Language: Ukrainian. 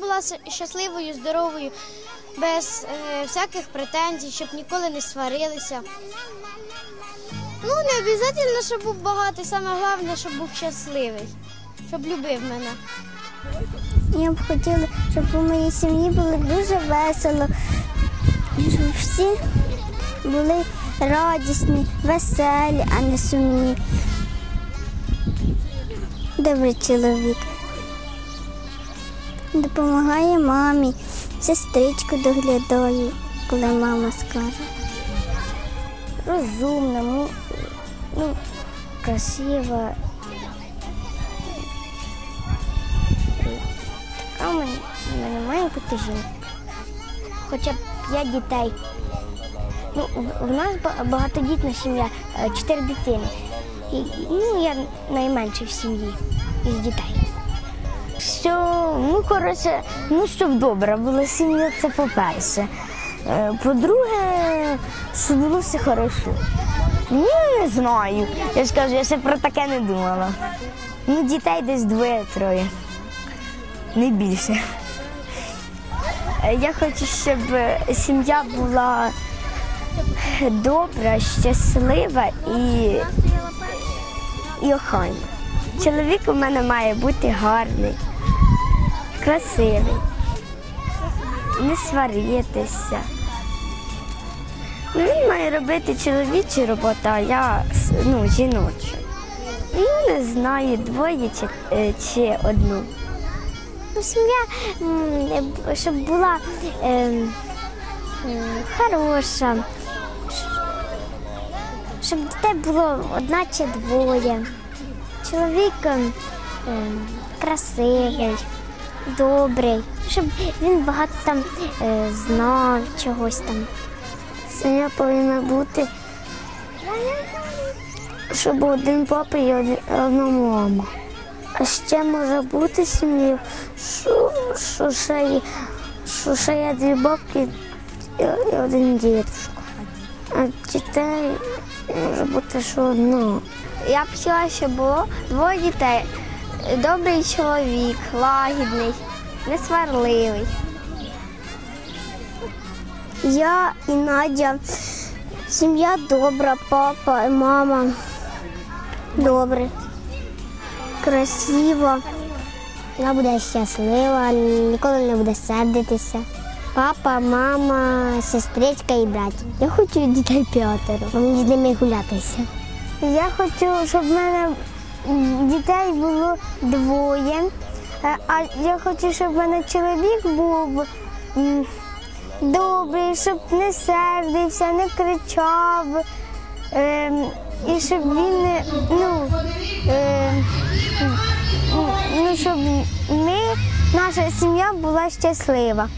с- щасливою, здоровою, без е, всяких претензій, щоб ніколи не сварилися. Ну, не обов'язково, щоб був багатий, саме головне, щоб був щасливий, щоб любив мене. Я б хотіла, щоб у моїй сім'ї було дуже весело, щоб всі були радісні, веселі, а не сумні. Добрий чоловік. Допомагає мамі, сестричку доглядає, коли мама скаже. Розумна, ну, красива. А у мене, має бути жінка. Хоча б п'ять дітей. Ну, в- в нас багатодітна сім'я, е, чотири дитини. І, ну, я найменший в сім'ї із дітей. Що, ну, коротше, ну, щоб добра була сім'я, це по-перше. Е, По-друге, щоб було все хорошо. Ну, не знаю. Я ж кажу, я ще про таке не думала. Ну, дітей десь двоє-троє. Не більше. Е, Я хочу, щоб е, сім'я була добра, щаслива і, і охайна. Чоловік у мене має бути гарний, красивий, не сваритися. Він має робити чоловічу роботу, а я ну, жіночу. Ну, не знаю, двоє чи, е, чи одну. Ну, сім'я, е, щоб була е, хороша, щоб дітей було одна чи двоє. Чоловік е, красивий, добрий, щоб він багато там е, знав чогось там. Сім'я повинна бути, щоб один папа і одна мама. А ще може бути сім'я, що, що, ще, є- що ще є дві бабки і, один дідусь. Дітей може бути, що одна. Я б хотіла, щоб було двоє дітей. Добрий чоловік, лагідний, несварливий. Я і Надя. Сім'я добра, папа і мама. Добре. Красиво. Вона буде щаслива, ніколи не буде сердитися. Папа, мама, сестричка і брат. Я хочу дітей п'ятеро, мені з ними гулятися. Я хочу, щоб в мене дітей було двоє. А я хочу, щоб в мене чоловік був добрий, щоб не сердився, не кричав. Ем, і щоб він ну, ем, ну, щоб ми, наша сім'я була щаслива.